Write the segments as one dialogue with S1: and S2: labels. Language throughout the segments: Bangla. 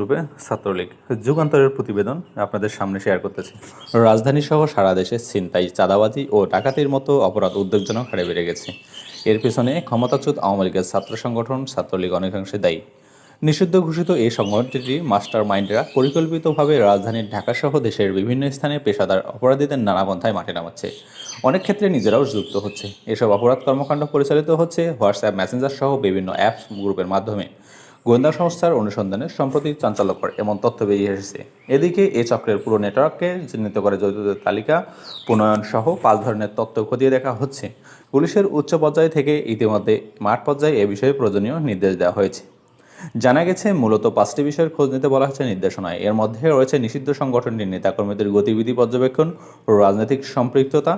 S1: রূপে ছাত্রলীগ যুগান্তরের প্রতিবেদন আপনাদের সামনে শেয়ার করতেছি। রাজধানী সহ সারা দেশে ছিনতাই, চাঁদাবাজি ও ডাকাতির মতো অপরাধ উদ্বেগজনক হারে বেড়ে গেছে। এর পেছনে ক্ষমতাচ্যুত আওয়ামী লীগের ছাত্র সংগঠন, ছাত্রলীগ অনেকাংশে দায়ী। নিষিদ্ধ ঘোষিত এই সংগঠনটি মাস্টার মাইন্ডরা পরিকল্পিতভাবে রাজধানীর ঢাকাসহ দেশের বিভিন্ন স্থানে পেশাদার অপরাধীদের নানা পন্থায় মাঠে নামাচ্ছে। অনেক ক্ষেত্রে নিজেরাও যুক্ত হচ্ছে। এসব অপরাধ কর্মকাণ্ড পরিচালিত হচ্ছে হোয়াটসঅ্যাপ, মেসেঞ্জার সহ বিভিন্ন অ্যাপস গ্রুপের মাধ্যমে। গোয়েন্দা সংস্থার অনুসন্ধানে সম্প্রতি চাঞ্চল্যকর এমন তথ্য বেরিয়ে এসেছে। এদিকে এই চক্রের পুরো নেটওয়ার্ককে চিহ্নিত করে জড়িতদের তালিকা, প্রণয়ন সহ পাঁচ ধরনের তথ্য খতিয়ে দেখা হচ্ছে। পুলিশের উচ্চ পর্যায় থেকে ইতিমধ্যে মাঠ পর্যায়ে এ বিষয়ে প্রয়োজনীয় নির্দেশ দেওয়া হয়েছে। জানা গেছে, মূলত পাঁচটি বিষয়ের খোঁজ নিতে বলা হয়েছে নির্দেশনায়। এর মধ্যে রয়েছে নিষিদ্ধ সংগঠনটির নেতাকর্মীদের গতিবিধি পর্যবেক্ষণ ও রাজনৈতিক সম্পৃক্ততা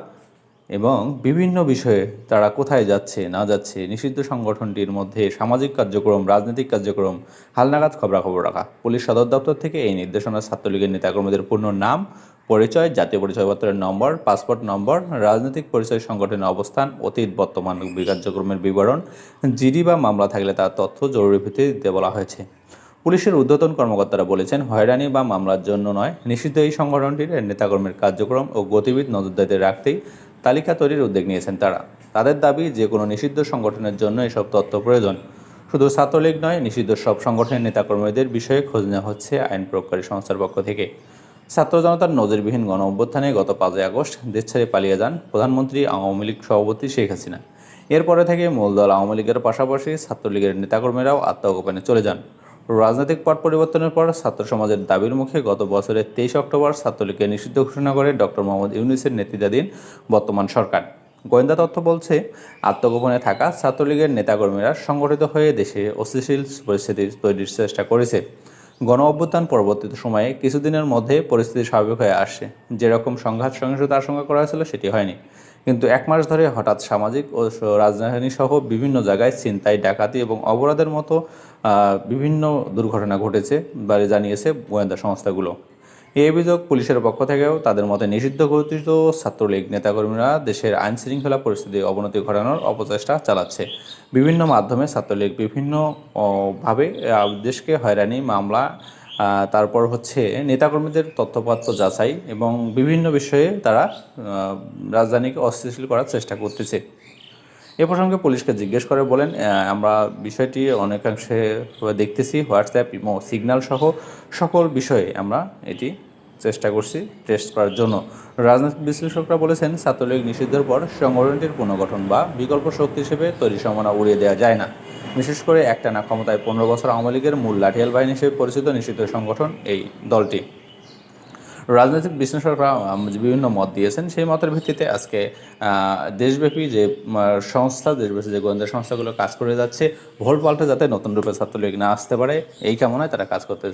S1: এবং বিভিন্ন বিষয়ে তারা কোথায় যাচ্ছে, না যাচ্ছে, নিষিদ্ধ সংগঠনটির মধ্যে সামাজিক কার্যক্রম, রাজনৈতিক কার্যক্রম, হালনাগাদ খবরাখবর রাখা। পুলিশ সদর দপ্তর থেকে এই নির্দেশনা ছাত্রলীগের নেতাকর্মীদের পূর্ণ নাম, পরিচয়, জাতীয় পরিচয়পত্রের নম্বর, পাসপোর্ট নম্বর, রাজনৈতিক পরিচয় সংগঠনের অবস্থান, অতীত, বর্তমান কার্যক্রমের বিবরণ, জিডি বা মামলা থাকলে তার তথ্য জরুরি ভিত্তিতে দিতে বলা হয়েছে। পুলিশের ঊর্ধ্বতন কর্মকর্তারা বলেছেন, হয়রানি বা মামলার জন্য নয়, নিষিদ্ধ এই সংগঠনটির নেতাকর্মীর কার্যক্রম ও গতিবিধ নজরদারিতে রাখতেই তালিকা তৈরির উদ্যোগ নিয়েছেন তারা। তাদের দাবি যে কোনো নিষিদ্ধ সংগঠনের জন্য এসব তথ্য প্রয়োজন। শুধু ছাত্রলীগ নয়, নিষিদ্ধ সব সংগঠনের নেতাকর্মীদের বিষয়ে খোঁজ নেওয়া হচ্ছে আইন প্রয়োগকারী সংস্থার পক্ষ থেকে। ছাত্র জনতার নজিরবিহীন গণ অভ্যুত্থানে গত পাঁচই আগস্ট দেশ ছেড়ে পালিয়ে যান প্রধানমন্ত্রী আওয়ামী লীগ সভাপতি শেখ হাসিনা। এরপরে থেকে মূলদল আওয়ামী লীগের পাশাপাশি ছাত্রলীগের নেতাকর্মীরাও আত্মগোপনে চলে যান। রাজনৈতিক পট পরিবর্তনের পর ছাত্র সমাজের দাবির মুখে গত বছরের তেইশ অক্টোবর ছাত্রলীগকে নিষিদ্ধ ঘোষণা করে ডক্টর মোহাম্মদ ইউনুসের নেতৃত্বাধীন বর্তমান সরকার। গোয়েন্দা তথ্য বলছে, আত্মগোপনে থাকা ছাত্রলীগের নেতাকর্মীরা সংগঠিত হয়ে দেশে অস্থিতিশীল পরিস্থিতি তৈরির চেষ্টা করেছে। গণ অভ্যুত্থান পরবর্তী সময়ে কিছুদিনের মধ্যে পরিস্থিতি স্বাভাবিক হয়ে আসছে। যেরকম সংঘাত সহিংসতা আশঙ্কা করা হয়েছিল, সেটি হয়নি। কিন্তু এক মাস ধরে হঠাৎ সামাজিক ও রাজধানী সহ বিভিন্ন জায়গায় ছিনতাই ডাকাতি এবং অপরাধের মতো বিভিন্ন দুর্ঘটনা ঘটেছে বলে জানিয়েছে গোয়েন্দা সংস্থাগুলো। এই অভিযোগ পুলিশের পক্ষ থেকেও তাদের মতে নিষিদ্ধ ঘোষিত ছাত্রলীগ নেতাকর্মীরা দেশের আইন শৃঙ্খলা পরিস্থিতি অবনতি ঘটানোর অপচেষ্টা চালাচ্ছে। বিভিন্ন মাধ্যমে ছাত্রলীগ বিভিন্ন ও, ভাবে আহ, দেশকে হয়রানি মামলা তারপর হচ্ছে নেতাকর্মীদের তথ্যপত্র যাচাই এবং বিভিন্ন বিষয়ে তারা রাজধানীকে অস্থিতিশীল করার চেষ্টা করতেছে। এ প্রসঙ্গে পুলিশকে জিজ্ঞেস করে বলেন আমরা বিষয়টি অনেকাংশে দেখতেছি, হোয়াটসঅ্যাপ, ইমো, সিগন্যাল সহ সকল বিষয়ে আমরা এটি চেষ্টা করছি টেস্ট করার জন্য। রাজনৈতিক বিশ্লেষকরা বলেছেন, ছাত্রলীগ নিষিদ্ধের পর সংগঠনটির পুনর্গঠন বা বিকল্প শক্তি হিসেবে তৈরি সম্ভাবনা উড়িয়ে দেওয়া যায় না। বিশেষ করে একটানা ক্ষমতায় পনেরো বছর আওয়ামী লীগের মূল লাঠিয়াল বাহিনী হিসেবে পরিচিত নিষিদ্ধ সংগঠন এই দলটি। রাজনৈতিক বিশ্লেষকরা বিভিন্ন মত দিয়েছেন। সেই মতের ভিত্তিতে আজকে দেশব্যাপী যে সংস্থা, দেশব্যাপী যে গোয়েন্দা সংস্থাগুলো কাজ করে যাচ্ছে ভোট পাল্টে যাতে নতুন রূপে ছাত্রলীগ না আসতে পারে, এই কামনায় তারা কাজ করতে